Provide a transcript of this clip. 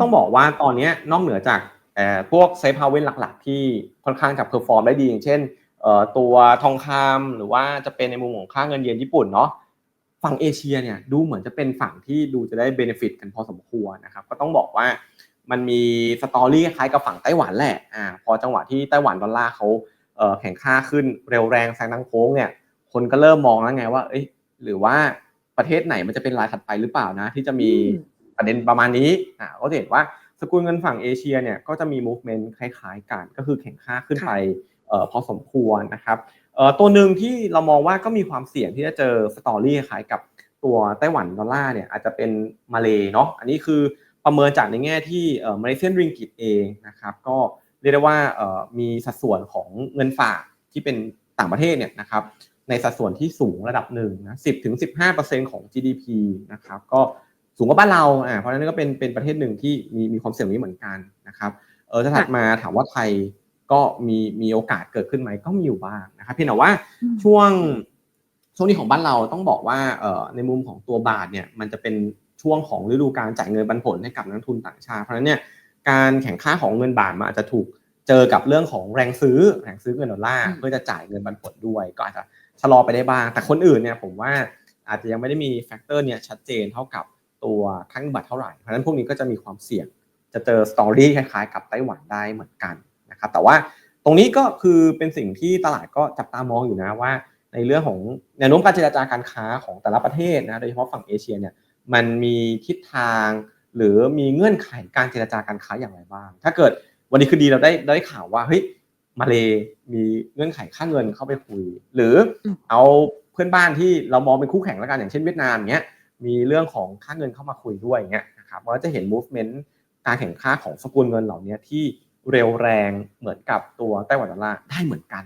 ต้องบอกว่าตอนนี้นอกเหนือจากพวกเซฟเฮาเวนหลักๆ ที่ค่อนข้างจะเพอร์ฟอร์มได้ดีอย่างเช่นตัวทองคำหรือว่าจะเป็นในมุมของค่าเงินเยนญี่ปุ่นเนาะฝั่งเอเชียเนี่ยดูเหมือนจะเป็นฝั่งที่ดูจะได้เบนฟิตกันพอสมควรนะครับก็ต้องบอกว่ามันมีสตอรี่คล้ายกับฝั่งไต้หวันแหละอ่าพอจังหวะที่ไต้หวันดอลลาร์เขาแข่งค่าขึ้นเร็วแรงแซงนังโค้งเนี่ยคนก็เริ่มมองแล้วไงว่าเอ้ยหรือว่าประเทศไหนมันจะเป็นรายถัดไปหรือเปล่านะ ที่จะมี ประเด็นประมาณนี้อ่าก็เห็นว่าสกุลเงินฝั่งเอเชียเนี่ยก็จะมี movement คล้ายๆกันก็คือแข่งค่าขึ้นไปเอ่อพอสมควรนะครับเอ่อตัวหนึ่งที่เรามองว่าก็มีความเสี่ยงที่จะเจอสตอรี่คล้ายกับตัวไต้หวันดอลลาร์เนี่ยอาจจะเป็นมาเลเนาะอันนี้คือประเมินจากในแง่ที่เอ่อมาเลเซียนริงกิตเองนะครับก็เรียกได้ว่าเอ่อมีสัดส่วนของเงินฝากที่เป็นต่างประเทศเนี่ยนะครับในสัดส่วนที่สูงระดับหนึ่งนะสิบถึงสิบห้าเปอร์เซ็นของ GDP นะครับก็ สูงกว่าบ้านเราอ่าเพราะฉะนั้นก็เป็นเป็นประเทศหนึ่งที่มีมีความเสี่ยงนี้เหมือนกันนะครับเออถ้าถัดมาถามว่าไทยก็มีมีโอกาสเกิดขึ้นไหมก็มีอยู่บ้างนะครับเพียงแต่ว่าช่วงช่วงนี้ของบ้านเราต้องบอกว่าเอ่อในมุมของตัวบาทเนี่ยมันจะเป็นช่วงของฤดูการจ่ายเงินปันผลให้กับนักทุนต่างชาติเพราะฉะนั้นเนี่ยการแข่งข้าของเงินบาทมันอาจจะถูกเจอกับเรื่องของแรงซื้อแรงซื้อเงินดอลลาร์เพื่อจะจ่ายเงินปันผลด้วย ก็อาจจะชะลอไปได้บ้าง แต่คนอื่นเนี่ยผมว่าอาจจะยังไม่ได้มีแฟกเตอร์เนี่ยชัดเจนเท่ากับ ตัวค่าเงินบาทเท่าไหร่ เพราะฉะนั้นพวกนี้ก็จะมีความเสี่ยง จะเจอสตอรี่คล้ายๆ กับไต้หวันได้เหมือนกันนะครับ แต่ว่าตรงนี้ก็คือเป็นสิ่งที่ตลาดก็จับตามองอยู่นะว่า ในเรื่องของแนวโน้มการเจรจาการค้าของแต่ละประเทศนะ โดยเฉพาะฝั่งเอเชียเนี่ย มันมีทิศทางหรือมีเงื่อนไขการเจรจาการค้าอย่างไรบ้าง ถ้าเกิดวันนี้คือดีเราได้ได้ข่าวว่าเฮ้ยมาเลมีเงื่อนไขค่าเงินเข้าไปคุย หรือเอาเพื่อนบ้านที่เรามองเป็นคู่แข่งแล้วกันอย่างเช่นเวียดนามเนี้ย มีเรื่องของค่าเงินเข้ามาคุยด้วยเงี้ยนะครับเราก็จะเห็น movement การแข่งข้าของสกุลเงินเหล่านี้ที่เร็วแรงเหมือนกับตัวไต้หวันดอลลาร์ได้เหมือนกัน